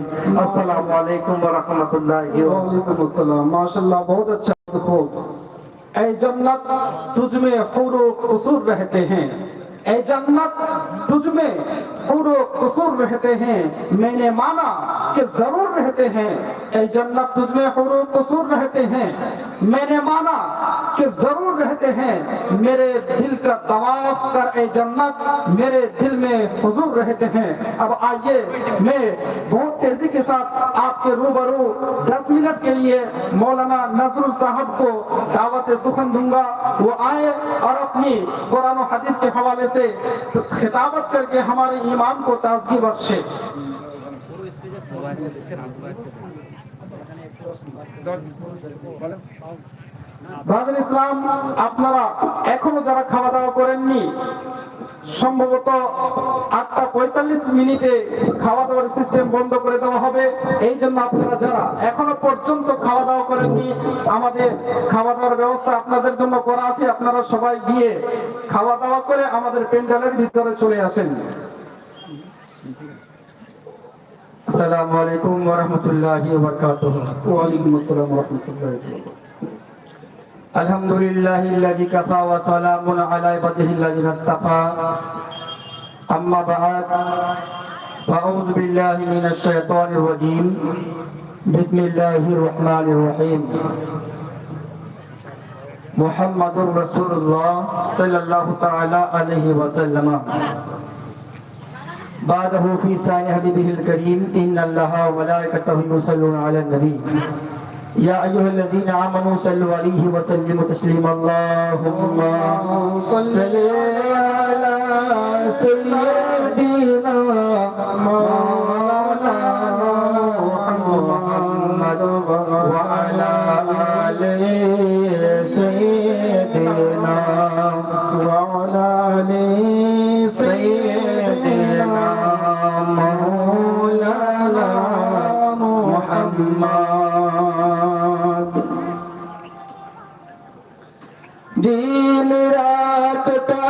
السلام علیکم ورحمۃ اللہ وعلیکم السلام ماشاء اللہ بہت اچھا دکھو اے جنت تجھ میں حور و قصور رہتے ہیں اے جنت تجھ میں حور و قصور رہتے ہیں میں نے مانا کہ ضرور رہتے ہیں۔ اے جنت تجھ میں حور و قصور رہتے ہیں۔ میں نے مانا کہ ضرور رہتے ہیں۔ میرے دل کا طواف کر اے جنت، میرے دل میں حضور رہتے ہیں۔ اب آئیے، میں بہت تیزی کے ساتھ آپ کے روبرو دس منٹ کے لیے مولانا نظر صاحب کو دعوت سخن دوں گا۔ وہ آئے اور اپنی قرآن و حدیث کے حوالے سے خطابت کر کے ہمارے ایمان کو تازگی بخشے۔ Brother ইসলাম, আপনারা এখনও যারা খাওয়া দাওয়া করেননি, সম্ভবত আটটা পঁয়তাল্লিশ মিনিটে খাওয়া দাওয়ার সিস্টেম বন্ধ করে দেওয়া হবে। এই জন্য আপনারা যারা এখনও পর্যন্ত খাওয়া দাওয়া করেননি, আমাদের খাওয়া দাওয়ার ব্যবস্থা আপনাদের জন্য করা আছে। আপনারা সবাই গিয়ে খাওয়া দাওয়া করে আমাদের প্যান্ডেলের ভিতরে চলে আসেন। আসসালামু আলাইকুম ওয়া রাহমাতুল্লাহি ওয়া বারাকাতুহু ওয়া আলাইকুম আসসালাম ওয়া রাহমাতুল্লাহি ওয়া বারাকাতুহু আলহামদুলিল্লাহিল্লাযী কাফা ওয়া সালামুন আলা ইবাদিহিল্লাযীনা ইসতাফা আম্মা বা'দ। فأعوذ بالله من الشيطان الرجيم بسم الله الرحمن الرحيم محمد رسول الله صلى الله تعالى عليه وسلم بعده في سان حبيبه الكريم إن الله وملائكته يصلون على النبي. يا أيها الذين آمنوا صلوا عليه وسلموا تسليما. اللهم صل على سيدنا مولانا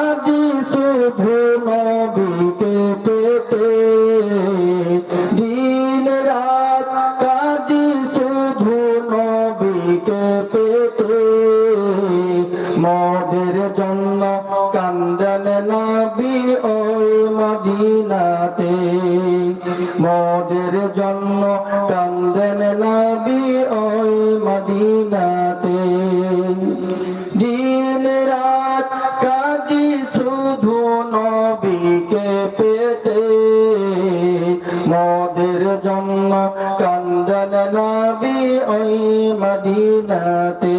কাঁদি শুধু নবীকে পেতে, দিন রাত কাঁদি শুধু নবীকে পেতে। মদের জন্য কান্দন নবী ওই মদিনাতে, মদের জন্য কান্দন নবী ওই মদিনাতে। মদিনাতে।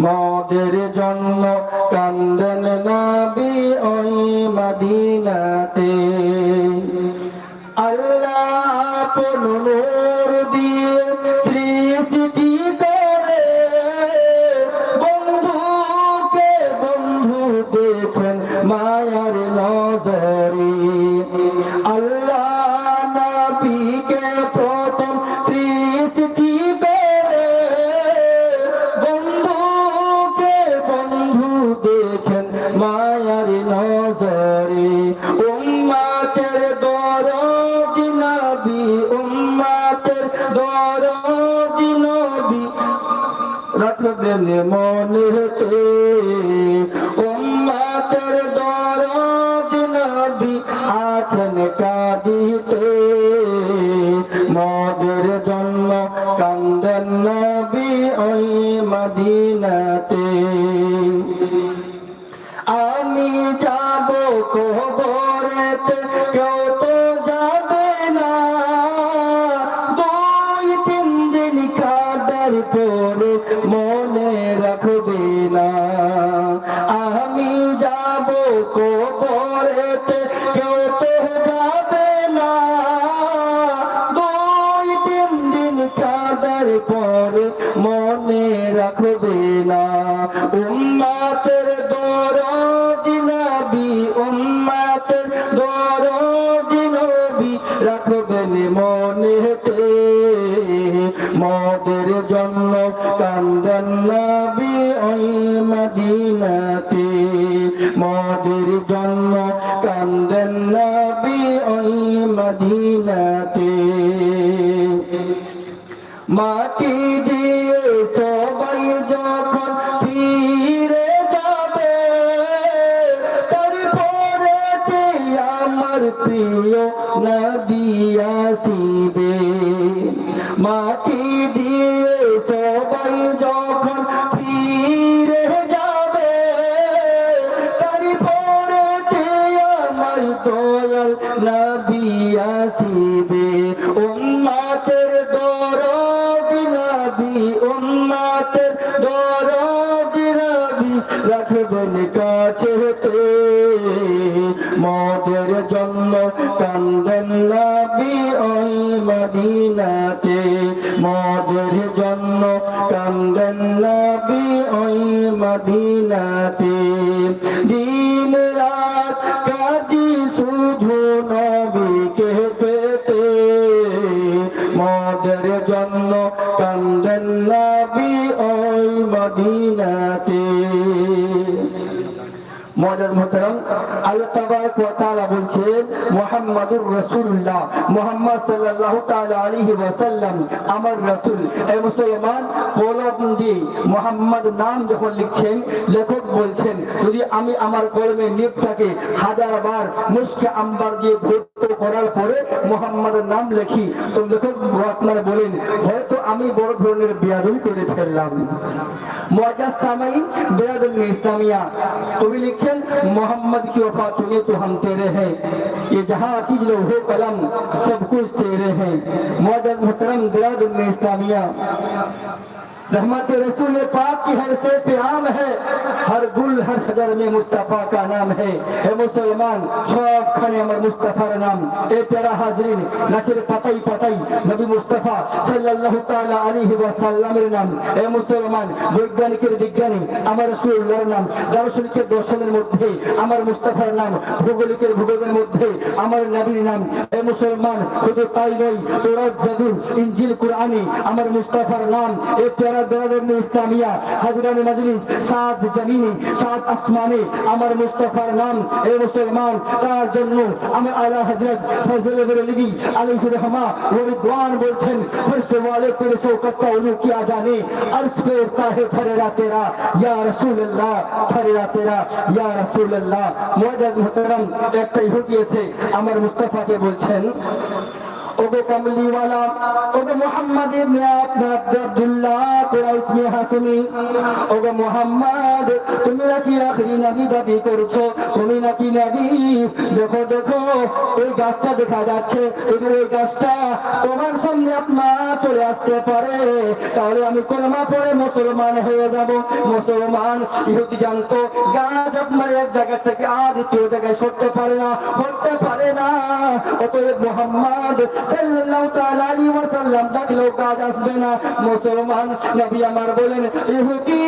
মদের জন্য কান্দন নবী ওই মদিনাতে। আল্লাহ রাখবেন মনেতে উম্মাতের দরদ নবী আছেন কাঁদিতে। মদের জন্য কান্দন নবী ওই মদিনাতে। আমি যাব কবরেতে মাটি উম্মাতের দরদ নবী রাখবেন কাছেতে মদের জন্য কান্দেন নবী ওই মদিনাতে। মদের জন্য কান্দেন নবী ওই মদিনাতে। মদের জন্য কান্দেন নবী ওই মদিনাতে। মজার আল্লাহ তাবারক ওয়া তাআলা বলছেন, মুহাম্মাদুর রাসূলুল্লাহ, মুহাম্মদ সাল্লাল্লাহু তাআলা আলাইহি আমার রাসূল মুসলমান, কলম দিয়ে মুহাম্মদ নাম যখন লিখছেন, লেখক বলছেন, যদি আমি আমার কলমে নিপটাকে হাজার বার মুশকে আম্বার দিয়ে ভর্ত করার পরে মুহাম্মাদের নাম লিখি, তো লেখক আপনারা বলেন, হয়তো আমি বড় ধরনের বিয়াদবি করে ফেললাম। মুআজ্জাজ সামাই বিরাদুল ইসলামিয়া, কবি লিখছেন روشن محمد کی وفات ہوئے تو ہم تیرے ہیں۔ یہ جہاں چیز لوہے قلم سب کچھ تیرے ہیں۔ معدد محترم درد میں اسلامیہ۔ रहमत रसूल पाक की हर से पे आम है हर गुल हर शजर में मुस्तफा का नाम है हे मुसलमान সব খানে আমার মুস্তাফার নাম এ প্যারা হাজরিন নাচের পাতাই পাতাই নবী মুস্তাফা সাল্লাল্লাহু তাআলা আলাইহি ওয়াসাল্লামের নাম এ মুসলমান বৈজ্ঞানিকের বিজ্ঞানী আমার রাসূলুল্লাহর নাম দার্শনিকের দর্শনের মধ্যে আমার মুস্তাফার নাম ভূগোলিকের ভূগোলের মধ্যে আমার নবীর নাম এ মুসলমান শুধু তাই নয় তোরাত জাদুর ইনজিল কুরআনে আমার মুস্তাফার নাম এ প্যারা বেরাদরনে ইসলামিয়া হাজরানে মজলিস সাত জমিনে সাত আসমানে, আমার মুস্তফার নাম, এ মুসলমান, তার জন্য আমার আলা হজরত ফজল বরেলি আলাইহি বলছেন একটা ইহুদি এসে আমার মুস্তাফাকে বলছেন ওগো কামলিওয়ালা ওগো মোহাম্মদ ইবনে আব্দ আব্দুল্লাহ তোরা ইসমে হাসমি ওগো মোহাম্মদ, তুমি নাকি আখরি নবী দাবি করছ? তুমি নাকি নবী দেখো দেখো ওই গাছটা দেখা যাচ্ছে। যদি ওই গাছটা তোমার সামনে আপনার চলে আসতে পারে। তাহলে আমি কলমা পড়ে মুসলমান হয়ে যাব? মুসলমান ইহুদি জানতো, গাছ আপনার এক জায়গা থেকে আর দ্বিতীয় জায়গায় সরতে পারে না হতে পারে না। অতএব মোহাম্মদ সাল্লাল্লাহু ওয়াসাল্লাম ডাকলেও কাজ আসবে না। মুসলমান নবী আমার বলেন ইহুদি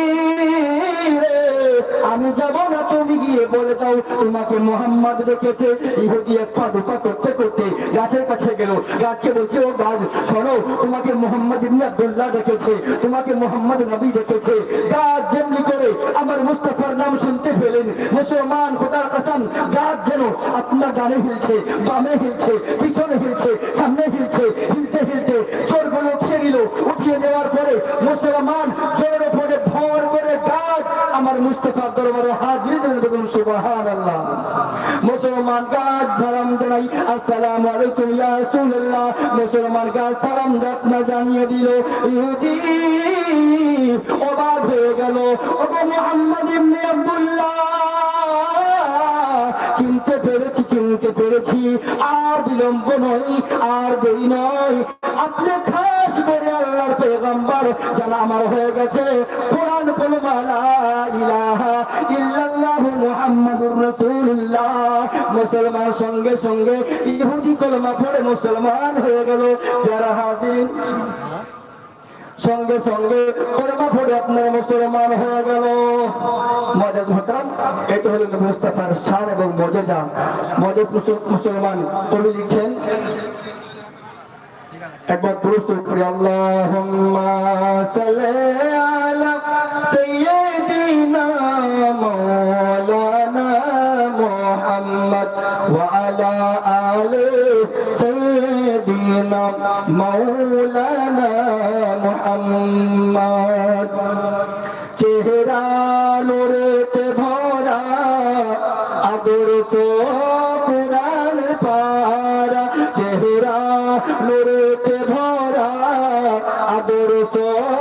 আমি যাব না গিয়ে বলে দাও, তোমাকে মোহাম্মদ ডেকেছে। ইহুদি এক পা দুপা করতে করতে গাছের কাছে গেল। গাছকে বলছে, ও গাছ শোনো, তোমাকে মোহাম্মদ ইবনে আব্দুল্লাহ ডেকেছে, তোমাকে মোহাম্মদ নবী ডেকেছে। গাছ যেমনি করে আমার মুস্তাফার নাম শুনতে পেলেন। মুসলমান খোদার কসম, গাছ যেন আপনার ডানে হিলছে, বামে হিলছে, পিছনে হিলছে, সামনে হিলছে, হিলতে হিলতে চোরগুলো উঠিয়ে নিল। উঠিয়ে নেওয়ার পরে মুসলমান চোরের উপরে ভর করে গাছ আমার মুস্তফার দরবারে হাজির বলুন মুসলমান গাছ সালাম জানাই, আসসালামু মুসলমান গাছ সালাম জানিয়ে দিল, ইহুদি। অবাক হয়ে গেল চিনতে পেরেছি চিনতে পেরেছি, আর বিলম্ব নয়, আর দেরি নয়। আপনি খাস পেগম্বর জানা আমার হয়ে গেছে। কোরআন বলবালা ইলাহা ইল্লাল্লাহু মুহাম্মাদুর রাসূলুল্লাহ। মুসলমান সঙ্গে সঙ্গে ইহুদি কলমা পড়ে মুসলমান হয়ে গেল। যারা হাজির, সঙ্গে সঙ্গে কলমা পড়ে আপনার মুসলমান হয়ে গেল। মজাদ মোহতারাম, এটা হলো মুস্তাফার শান এবং মর্যাদা মজাদ মুসলমান কবি লিখছেন একবার দ্রুত করে আল্লাহুম্মা সাল্লি আলা সাইয়্যিদিনা মাওলানা মুহাম্মদ ওয়া আলা আলি সাইয়্যিদিনা মাওলানা ভরা আদর পুরাণ পা চেহারা নোরেতে ভরা আদর পুরাণ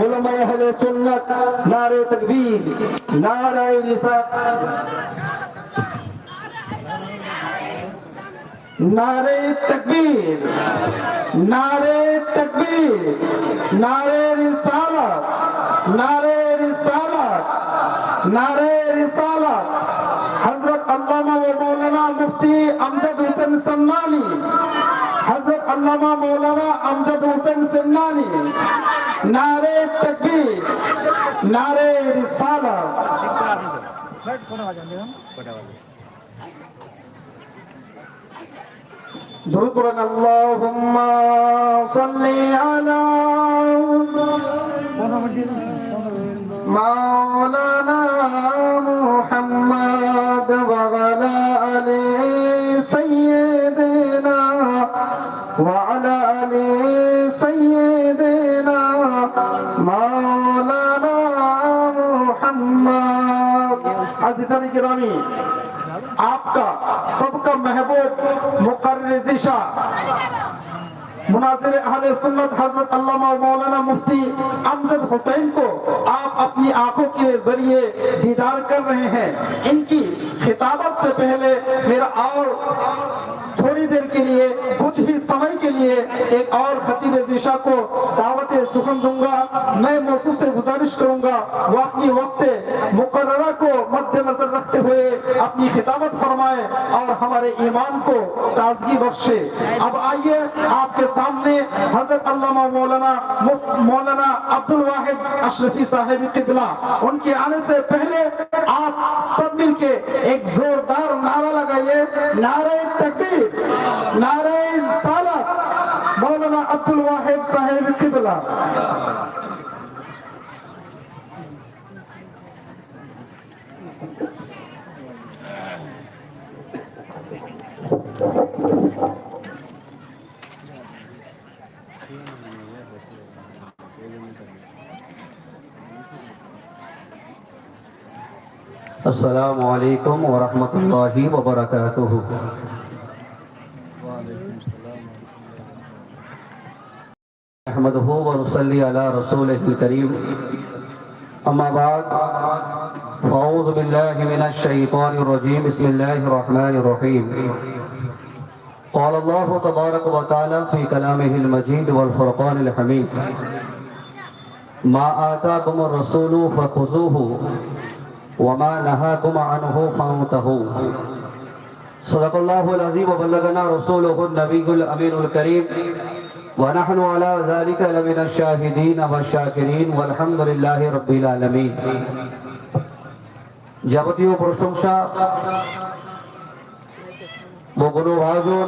ওলামায়ে আহলে সুন্নাত, নারে তাকবীর, নারায়ে রিসালাত নারে তকবীর নারে তকবীর, নারে রিসালাত নারে রিসালাত নারে রিসালাত। হযরত আল্লামা ও মাওলানা মুফতি আমজাদ হোসেন সামনানি হজরত আল্লামা মৌলানা আমজাদ হোসেন সিন্নানি, নারে তকবীর, নারে রিসালাত درود بلند اللهم صل على مولانا وعلى آل سيدنا مولانا محمد. آپ کا سب کا محبوب مقرر ذشا مناظر اہل سنت حضرت علامہ مولانا مفتی امجد حسین کو آپ اپنی آنکھوں کے ذریعے دیدار کر رہے ہیں۔ ان کی خطابت سے پہلے میرا اور تھوڑی دیر کے لیے، کچھ ہی سمے کے لیے ایک اور خطیب دیشا کو دعوت سخن دوں گا۔ میں موصوف سے گزارش کروں گا، وہ اپنی وقت مقررہ کو مد نظر رکھتے ہوئے اپنی خطابت فرمائے اور ہمارے ایمان کو تازگی بخشے۔ اب آئیے آپ کے سامنے حضرت علامہ مولانا مولانا عبد الواحد اشرفی صاحب قبلہ۔ ان کے آنے سے پہلے آپ سب مل کے ایک زوردار نام نعرہ لگائیے نعرہ تکبیر نعرہ سالت مولانا عبدالواحد صاحب قبلہ Thank you. السلام عليكم ورحمة الله وبركاته نحمده ونصلي على رسوله الكريم أما بعد فأعوذ بالله من الشيطان الرجيم بسم الله الرحمن الرحيم قال الله تبارك وتعالى في كلامه المجيد والفرقان الحميد ما آتاكم الرسول فخذوه وما نهاكم عنه فانتهوا صدق الله العظيم وبلغنا رسوله النبي الأمين الكريم ونحن على ذلك لمن الشاهدين والشاكرين والحمد لله رب العالمين যাবতীয় প্রশংসা বগুণ ভাজন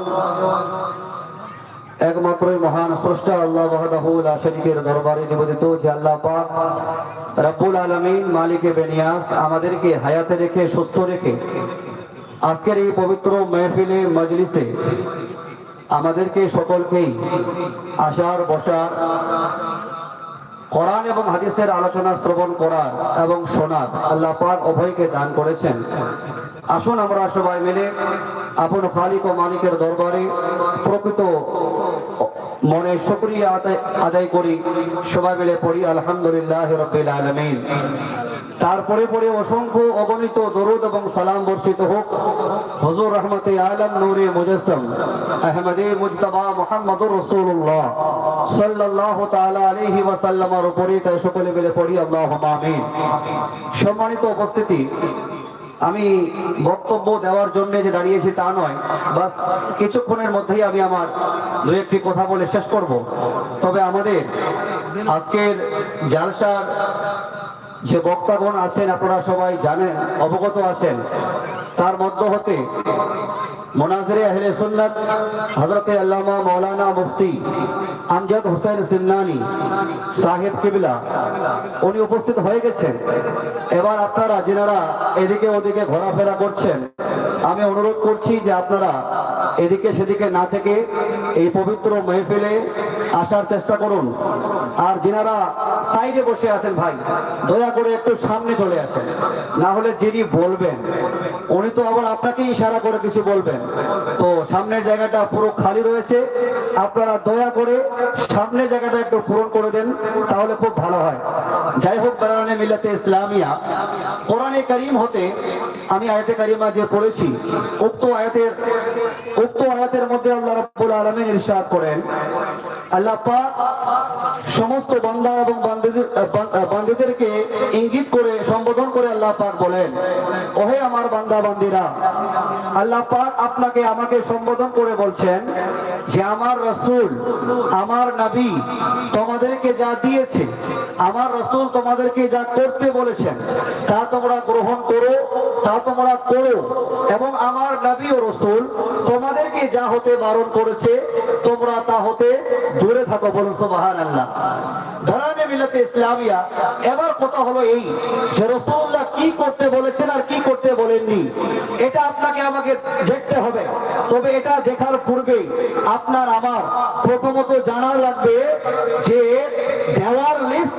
একমাত্রই মহান স্রষ্টা আল্লাহ ওয়াহদাহুল আশরিকের দরবারে নিবেদিত যে আল্লাহ পাক রব্বুল আলামিন, মালিকে বেনিয়াস আমাদেরকে হায়াতে রেখে, সুস্থ রেখে আজকের এই পবিত্র মেহফিলে, মজলিসে আমাদেরকে সকলকেই আসার বসার কোরআন এবং হাদিসের আলোচনা শ্রবণ করার এবং শোনার আল্লাহ পাক উভয়কে দান করেছেন। আসুন আমরা সবাই মিলে আপন খালিক ও মালিকের দরবারে প্রকৃত মনে শুকরিয়া আদায়- আদায় করি। সবাই মিলে পড়ি, আলহামদুলিল্লাহ রবিল আলমিন। তারপরে পরে অসংখ্য অগণিত দরুদ এবং সালাম বর্ষিত হোক। হজুর রহমতে আলম নূরে মুজসম, আহমদে মুজতবা মোহাম্মদুর রসুল্লাহ সাল্লাহ তাআলা আলাইহি ওয়াসাল্লামের উপরে তাই সকলে মিলে পড়ি আল্লাহ আমিন। সম্মানিত উপস্থিতি, আমি বক্তব্য দেওয়ার জন্য যে দাঁড়িয়েছি তা নয়, বাস কিছুক্ষণের মধ্যেই আমি আমার দু একটি কথা বলে শেষ করব। তবে আমাদের আজকের জালসার যে বক্তাগণ আছেন, আপনারা সবাই জানেন, অবগত আছেন। তার মধ্য হতে মোনাজরে আহলে সুন্নাত হজরতে আল্লামা মৌলানা মুফতি আমজাদ হোসেন সিন্নানি সাহেব কিবলা, উনি উপস্থিত হয়ে গেছেন। এবার আপনারা যেনারা এদিকে ওদিকে ঘোরাফেরা করছেন, আমি অনুরোধ করছি যে আপনারা এদিকে সেদিকে না থেকে এই পবিত্র মেহফিলে আসার চেষ্টা করুন। আর যেনারা সাইডে বসে আছেন ভাই, দয়া করে একটু সামনে চলে আসেন। না হলে যিনি বলবেন, উনি তো আবার আপনাকে ইশারা করে কিছু বলবেন। তো সামনের জায়গাটা পুরো খালি রয়েছে। আপনারা দয়া করে সামনের জায়গাটা একটু পূরণ করে দেন, তাহলে খুব ভালো হয়। যাই হোক বেড়ানে মিলাতে ইসলামিয়া। কোরআনে করিম হতে আমি আয়াতে কারিমা যে পড়েছি, উক্ত আয়াতের উক্ত আয়াতের মধ্যে আল্লাহ রাব্বুল আলামিন ইরশাদ করেন, আল্লাহ পাক সমস্ত বান্দা এবং বান্দীদের, বান্দীদেরকে ইঙ্গিত করে, সম্বোধন করে আল্লাহ পাক বলেন, ওহে আমার বান্দা বান্দীরা আল্লাহ পাক আপনাকে আমাকে সম্বোধন করে বলছেন যে আমার রসুল, আমার নবী তোমাদেরকে যা দিয়েছে, আমার রসুল তোমাদেরকে যা করতে বলেছেন, তা তোমরা গ্রহণ করো, তা তোমরা করো। এবং আমার নবী ও রসুল তোমাদেরকে যা হতে বারণ করেছে, তোমরা তা হতে দূরে থাকো বলুন সোবাহান আল্লাহ ধরানে মিলাতে ইসলামিয়া, এবার কথা হলো এই যে রসুল্লাহ কি করতে বলেছেন আর কি করতে বলেননি, এটা আপনাকে আমাকে দেখতে হবে। তবে এটা দেখার পূর্বে আপনার আমার প্রথমত জানা লাগবে যে দেওয়ার লিস্ট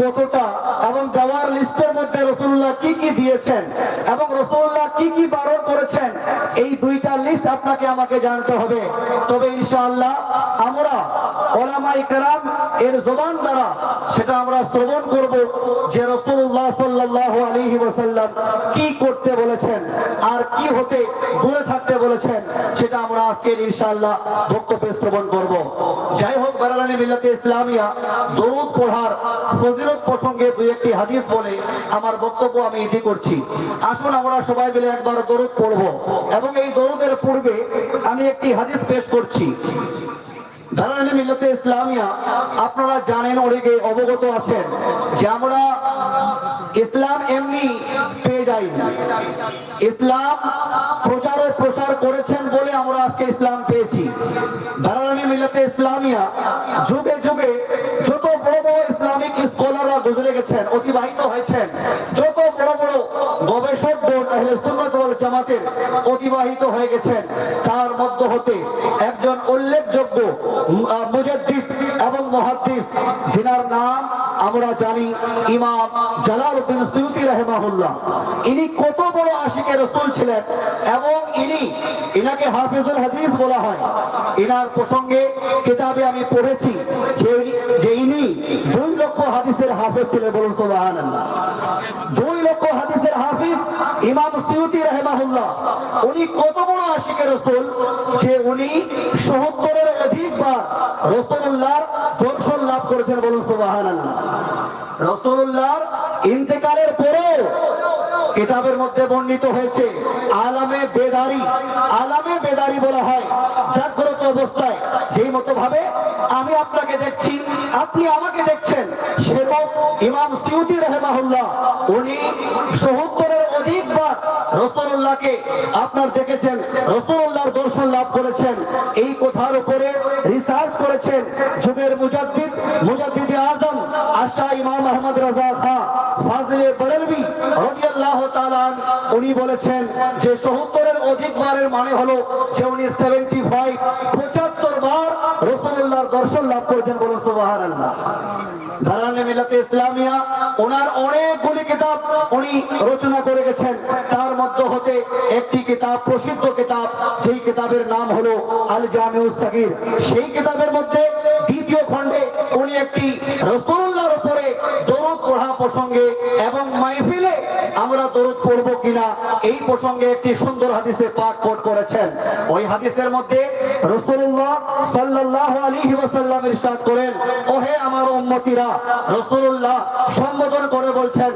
কতটা এবং দেওয়ার লিস্টের মধ্যে রসুল্লাহ কি কি দিয়েছেন এবং রসুল্লাহ কি কি বারণ করেছেন, এই দুইটা লিস্ট আপনাকে আমাকে জানতে হবে। তবে ইনশাআল্লাহ আমরা ওলামাই কেরাম এর জবান দ্বারা সেটা আমরা শ্রবণ করব, যে রসুল্লাহ সাল্লাহ আলহি ওসাল্লাম কি করতে বলেছেন আর কি হতে, দূরে থাকতে বলেছেন, সেটা আমরা আজকের ইনশাআল্লাহ বক্তব্যে শ্রবণ করব। যাই হোক বারালানি মিল্লাতে ইসলামিয়া, দরুদ পড়ার ফজিলত প্রসঙ্গে দুই একটি হাদিস বলে আমার বক্তব্য আমি ইতি করছি। আসুন আমরা সবাই মিলে একবার দরুদ পড়ব এবং এই দরুদের পূর্বে আমি একটি হাদিস পেশ করছি। আপনারা জানেন অনেকে অবগত আছেন যে আমরা ইসলাম এমনি পেয়ে যাই ইসলাম প্রসার করেছেন বলে আমরা আজকে ইসলাম পেয়েছি। ইসলামিয়া যুগে যুগে যত বড় বড় ইসলামিক স্কলাররা গুজরে গেছেন, অতিবাহিত হয়েছেন, যত বড় বড় গবেষক সুন্নাত জামাতের অতিবাহিত হয়ে গেছেন। তার মধ্য হতে একজন উল্লেখযোগ্য মুজাদ্দিদ এবং মুহাদ্দিস, যিনার নাম আমরা জানি ইমাম জালালউদ্দিন সুয়ুতি রাহিমাহুল্লাহ। ইনি কত বড় আশিকে রসুল ছিলেন এবং ইনি ইনাকে হাফিজুল হাদিস বলা হয়। ইনার প্রসঙ্গে কিতাবে আমি পড়েছি যে ইনি দুই লক্ষ হাদিসের হাফেজ ছিলেন বলুন সুবহানাল্লাহ। দুই লক্ষ হাদিসের হাফিজ ইমাম সিউতি রহমাহুল্লাহ, উনি কত বড় আশিকে রসুল যে উনি সত্তরের অধিকবার রসুল্লাহর দর্শন লাভ করেছেন বলুন সুবাহ রসুল্লাহর ইন্তেকালের পরেও কিতাবের মধ্যে বর্ণিত হয়েছে আলামে বেদারি আলামে বেদারি বলা হয়। জাগ্রত অবস্থায় যেই মতো ভাবে আমি আপনাকে দেখছি আপনি আমাকে দেখছেন সেবক ইমাম সিউতি রহমাহুল্লাহ উনি সহত্তরের অধিকবার রসুল্লাহকে আপনার দেখেছেন রসুল্লাহর দর্শন লাভ করেছেন এই কথার উপরে রিসার্চ করেছেন যুগের মুজাদ্দিদ মুজাদ্দিদ আজম আশা ইমাম আহমদ রাজা খা ফাজলে বরেলভি আন, উনি বলেছেন যে 70 এর অধিকবারের মানে হলো যে উনি 75 75 বার রাসূলুল্লাহর দর্শন লাভ করেছেন বলে দারানে মিলাতে ইসলামিয়া, ওনার অনেকগুলি কিতাব উনি রচনা করে গেছেন। তার মধ্য হতে একটি কিতাব, প্রসিদ্ধ কিতাব, যেই কিতাবের নাম হলো আল জামিউস সেই কিতাবের মধ্যে দ্বিতীয় খণ্ডে উনি একটি রসুল্লাহর উপরে পড়া প্রসঙ্গে এবং মাহফিলে আমরা দরুদ পড়ব কিনা, এই প্রসঙ্গে একটি সুন্দর হাদিসে পাক কোট করেছেন। ওই হাদিসের মধ্যে রাসূলুল্লাহ সাল্লাল্লাহু আলাইহি ওয়াসাল্লাম ইরশাদ করেন, ওহে আমার উম্মতিরা রাসূলুল্লাহ সম্বোধন করে বলছেন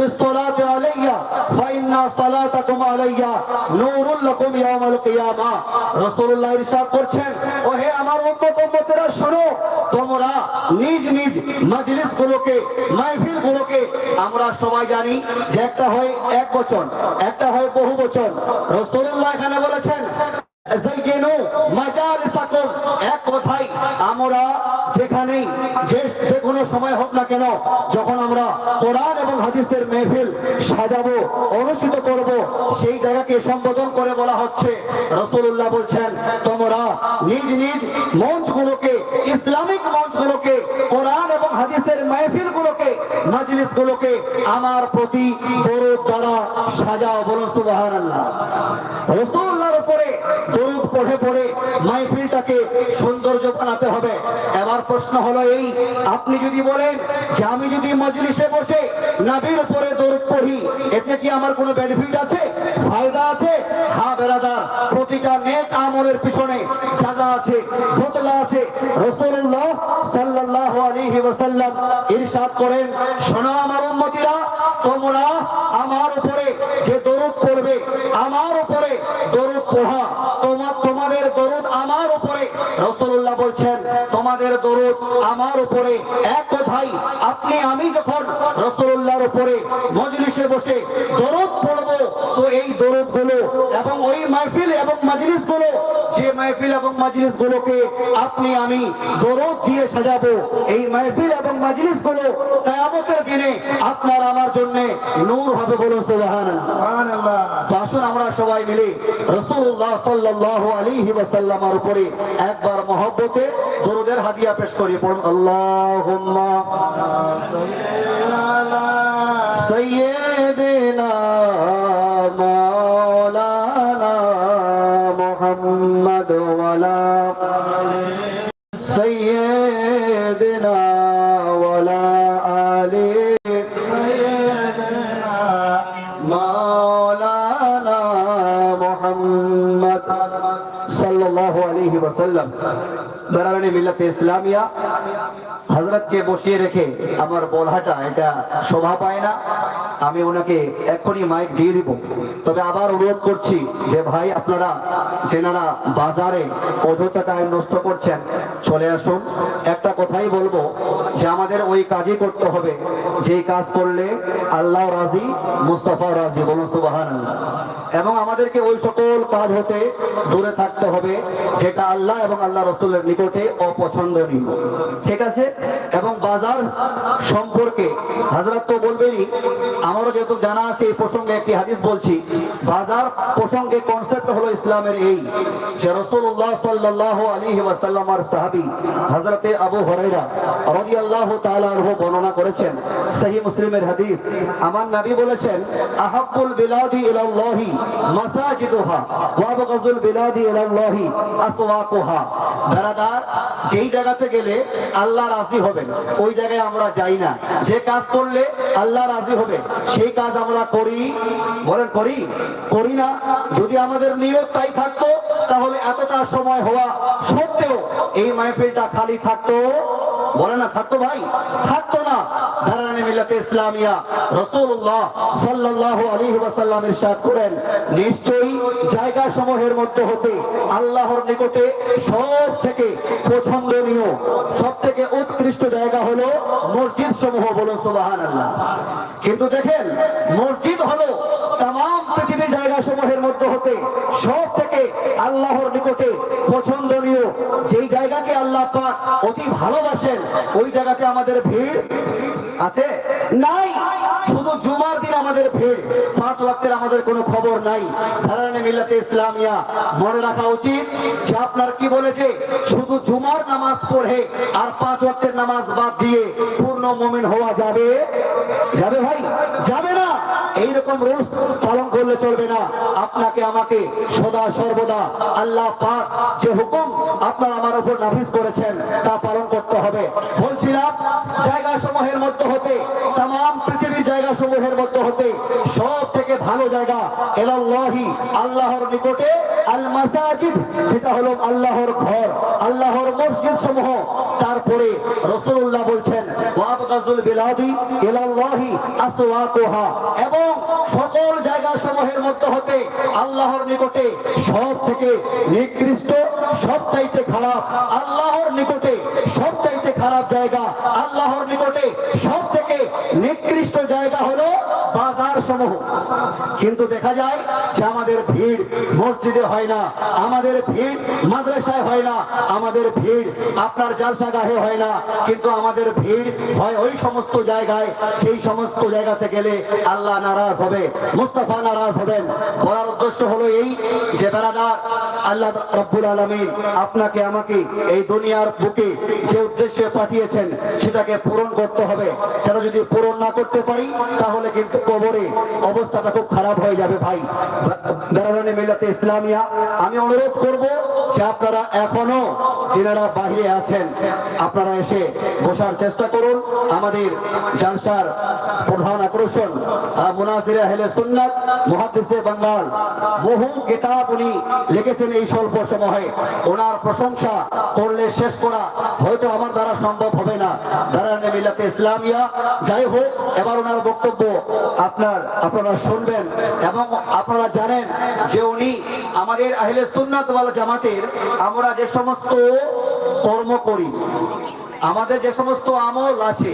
বিসসালাতি আলাইয়া, ফাইন্না আলাইয়া, নূরুল কিয়ামা। করছেন, ওহে আমার শোনো, তোমরা নিজ নিজ মজলিস গুলোকে মাহফিল গুলোকে আমরা সবাই জানি যে একটা হয় এক বচন, একটা হয় বহু বচন রসুল্লাহ এখানে বলেছেন এক কোনো সময় হোক না কেন, যখন আমরা কোরআন এবং হাদিসের মেহফিল সাজাবো, অনুষ্ঠিত করব, সেই জায়গাকে সম্বোধন করে বলা হচ্ছে রসুল্লাহ বলছেন, তোমরা নিজ নিজ মঞ্চগুলোকে, ইসলামিক মঞ্চগুলোকে, কোরআন এবং হাদিসের মেহফিল গুলোকে আমার প্রতি দরুদ বলুন সুবহানাল্লাহ। রসুল্লাহর উপরে দরুদ পড়ে মাহফিলটাকে সৌন্দর্য বানাতে হবে। এবার প্রশ্ন হলো এই, আপনি যদি বলেন যে আমি যদি মজলিসে বসে নাবির উপরে দরুদ পড়ি, এতে কি আমার কোনো বেনিফিট আছে? ফায়দা আছে? হ্যাঁ বেরাদার, প্রতিটা নেক আমলের পিছনে জায়গা আছে বোতলা আছে। রসুল্লাহ সাল্লাল্লাহু আলাইহি ওয়াসাল্লাম ইরশাদ করেন, শোনো আমার উম্মতিরা, তোমরা আমার উপরে যে দরুদ পড়বে, আমার উপরে দরুদ পোহা তোমাদের দরুদ আমার উপরে। রসুল্লাহ বলছেন তোমাদের দরুদ আমার উপরে। এক কথাই আপনি আমি যখন রসুল্লাহর উপরে মজলিসে বসে দরুদ পড়ব তো এই দরুদগুলো এবং ওই মাহফিল এবং মজলিসগুলো যে মাহফিল এবং মজলিস গুলোকে আপনি আমি দরুদ দিয়ে সাজাবো এই মাহফিল এবং মজলিসগুলো কেয়ামতের দিনে আপনার আমার জন্য নূর হবে সুবহানাল্লাহ। তো আসুন আমরা সবাই মিলে রসুল্লাহ সাল্লাল্লাহু আলাইহি ওয়াসাল্লামের উপরে একবার মহব্বতে দরুদের হাদিয়া পেশ করি পড়ুন। আল্লাহুম্মা সাইয়্যিদিনা মাওলানা মুহাম্মদ আলাইহি ওয়াসাল্লাম। দারানি মিল্লাতে ইসলামিয়া। হযরতকে বসিয়ে রেখে আমার বলহাটা, এটা শোভা পায় না। আমি ওনাকে এখনই মাইক দিয়ে দিব। তবে আবার অনুরোধ করছি যে ভাই, আপনারা যেনারা বাজারে টাইম নষ্ট করছেন, চলে আসুন। একটা কথাই বলব যে আমাদের ওই কাজই করতে হবে। যে কাজ করলে আল্লাহ রাজি, মুস্তফা রাজি, বলুন এবং আমাদেরকে ওই সকল কাজ হতে দূরে থাকতে হবে, যেটা আল্লাহ এবং আল্লাহ রসুলের নিকটে অপছন্দনীয়। ঠিক আছে? এবং বাজার সম্পর্কে হাজরাত তো বলবেনই, আমারও যেহেতু জানা আছে এই প্রসঙ্গে একটি হাদিস বলছি, বাজার প্রসঙ্গে কনসেপ্ট হলো ইসলামের এই, যে রসুল্লাহ সাল্লাহ আলী ওয়াসাল্লামার সাহাবি হজরতে আবু হরাইরা রাদিয়াল্লাহু আল্লাহ আনহু বর্ণনা করেছেন সহি মুসলিমের হাদিস। আমার নবী বলেছেন, আহাব্বুল বিলাদি ইলাল্লাহি ওয়া বিলাদি যেই জায়গাতে গেলে আল্লাহ রাজি হবেন, ওই জায়গায় আমরা যাই না। যে কাজ করলে আল্লাহ রাজি হবে, সেই কাজ আমরা করি। বলেন, করি? করি না। যদি আমাদের নিয়ত তাই থাকতো, তাহলে এতটা সময় হওয়া সত্ত্বেও এই মাহফিলটা খালি থাকতো। বলে না, থাকতো ভাই? থাকতো না। ইসলামিয়া সাল্লাল্লাহু আলাইহি ওয়াসাল্লাম ইরশাদ করেন। নিশ্চয়ই জায়গা সমূহের মধ্যে হতে আল্লাহর নিকটে সব থেকে পছন্দনীয় সব থেকে উৎকৃষ্ট জায়গা হলো মসজিদ সমূহ বলুন, সুবহানাল্লাহ। কিন্তু দেখেন, মসজিদ হলো তাম পৃথিবীর জায়গা সমূহের মধ্যে হতে সব থেকে আল্লাহর নিকটে পছন্দনীয় যেই জায়গাকে আল্লাহ পাক অতি ভালোবাসেন, ওই জায়গাতে আমাদের ভিড় আছে? নাই। শুধু জুমার দিন আমাদের ভিড়। পাঁচ ওয়াক্তের আমাদের কোনো খবর নাই। ধারানে মিল্লাতে ইসলামিয়া। মনে রাখা উচিত যে আপনার কি বলেছে? শুধু জুমার নামাজ পড়ে আর পাঁচ ওয়াক্তের নামাজ বাদ দিয়ে পূর্ণ মুমিন হওয়া যাবে? যাবে ভাই? যাবে না। এইরকম রুলস পালন করলে চলবে না। আপনাকে, আমাকে সদা সর্বদা আল্লাহ পাক যে হুকুম আপনার আমার উপর নাফিজ করেছেন, তা পালন করতে হবে। বলছিলাম জায়গা সমূহের মধ্যে হতে, তাম পৃথিবীর জায়গা সমূহের মধ্যে হতে সব থেকে ভালো জায়গা এলাল্লাহি, আল্লাহর নিকটে আল মাসাজিদ যেটা হলো আল্লাহর ঘর, আল্লাহর মসজিদ সমূহ তারপরে রসুল্লাহ বলছেন নিকৃষ্ট জায়গা হলো বাজার সমূহ কিন্তু দেখা যায় যে আমাদের ভিড় মসজিদে হয় না, আমাদের ভিড় মাদ্রাসায় হয় না, আমাদের ভিড় আপনার জালসাগাহে হয় না, কিন্তু আমাদের ভিড় হয় ওই সমস্ত জায়গায়, সেই সমস্ত জায়গাতে গেলে আল্লাহ নারাজ হবে, মুস্তাফা নারাজ হবেন। বলার উদ্দেশ্য হলো এই যে বেড়াদার আল্লাহ রব্বুল আলমিন আপনাকে, আমাকে এই দুনিয়ার বুকে যে উদ্দেশ্যে পাঠিয়েছেন, সেটাকে পূরণ করতে হবে। সেটা যদি পূরণ না করতে পারি, তাহলে কিন্তু কবরে অবস্থাটা খুব খারাপ হয়ে যাবে ভাই। বেড়াদানে মিলাতে ইসলামিয়া, আমি অনুরোধ করব যে আপনারা এখনও, যিনারা বাহিরে আছেন, আপনারা এসে বসার চেষ্টা করুন। আমাদের জালসার প্রধান আকর্ষণ মুনাজিরে আহলে সুন্নাত, মুহাদ্দিসে বাঙ্গাল। বহু কিতাব উনি লিখেছেন এই স্বল্প সময়ে। ওনার প্রশংসা করলে শেষ করা হয়তো আমার দ্বারা সম্ভব হবে না। দাঁড়ানে মিলাতে ইসলামিয়া, যাই হোক, এবার ওনার বক্তব্য আপনার, আপনারা শুনবেন এবং আপনারা জানেন যে উনি আমাদের আহলে সুন্নাত জামাতের, আমরা যে সমস্ত কর্ম করি আমাদের যে সমস্ত আমল আছে,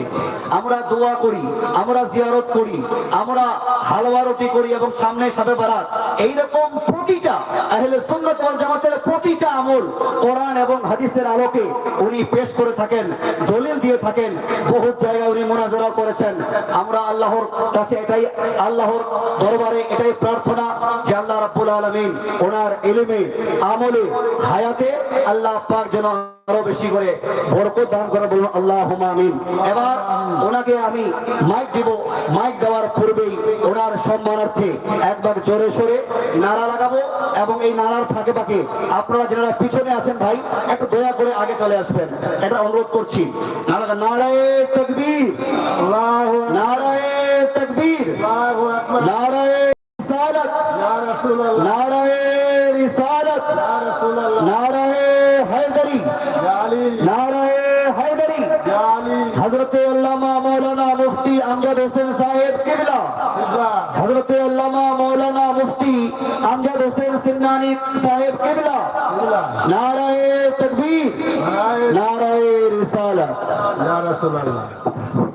আমরা দোয়া করি, আমরা জিয়ারত করি, আমরা হালুয়া রুটি করি এবং সামনে সাবে বারাত। এইরকম প্রতিটা আহলে জামাতের প্রতিটা আমল কোরআন এবং হাদিসের আলোকে উনি পেশ করে থাকেন, দলিল দিয়ে থাকেন, বহু জায়গায় উনি মোনাজারা করেছেন। আমরা আল্লাহর কাছে এটাই, আল্লাহর দরবারে এটাই প্রার্থনা যে আল্লাহ রাব্বুল আলামিন ওনার ইলমে আমলে, হায়াতে আল্লাহ পাক যেন আরও বেশি করে বরকত দান করে বলুন আল্লাহ আমিন। এবার ওনাকে আমি মাইক দিব। মাইক দেওয়ার পূর্বেই ওনার সম্মানার্থে একবার জোরে সরে নারা লাগাবো এবং এই নারার ফাঁকে ফাঁকে আপনারা যারা পিছনে আছেন ভাই একটু দয়া করে আগে চলে আসবেন। এটা অনুরোধ করছি। নারা নারায় তকবীর। নারায় তকবীর। নারায় নারায় রিসালাত। নারায় নারায় হায়দারি। হজরতে আল্লামা মৌলানা মুফতি আমজাদ হোসেন সাহেব কিবলা। হজরতে আল্লামা মৌলানা মুফতি আমজাদ হোসেন সিন্নানি সাহেব কিবলা। নারায় তকবীর। নারায়। রিসালাত। নিচে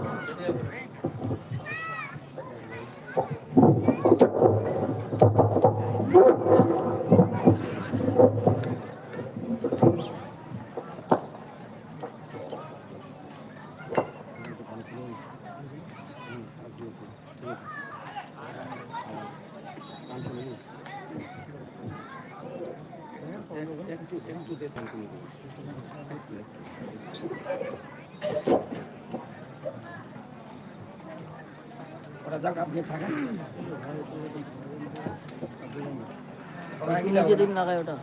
দিক লাগায় ওটা।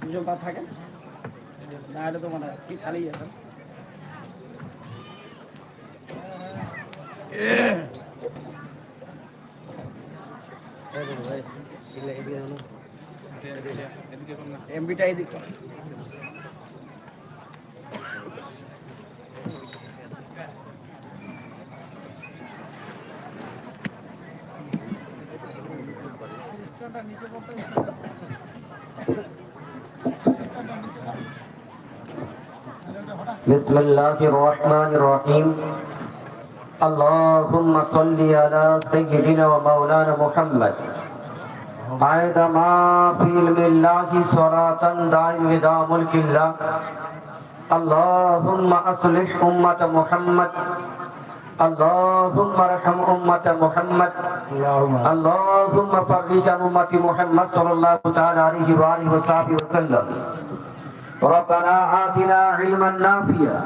দুজন তা থাকেন না এটা তো মানে কি খালি আছে? এমবিটা এদিক কর। بسم الله الرحمن الرحيم اللهم صل على سيدنا ومولانا محمد عيد ما في علم الله صلاة دائم ودا ملك الله اللهم أصلح أمة محمد اللهم ارحم أمة محمد اللهم فرج عن أمة محمد صلى الله تعالى عليه وآله وصحبه وسلم ربنا آتنا علما نافعا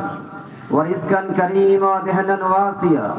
ورزقا كريما ذهنا واسعا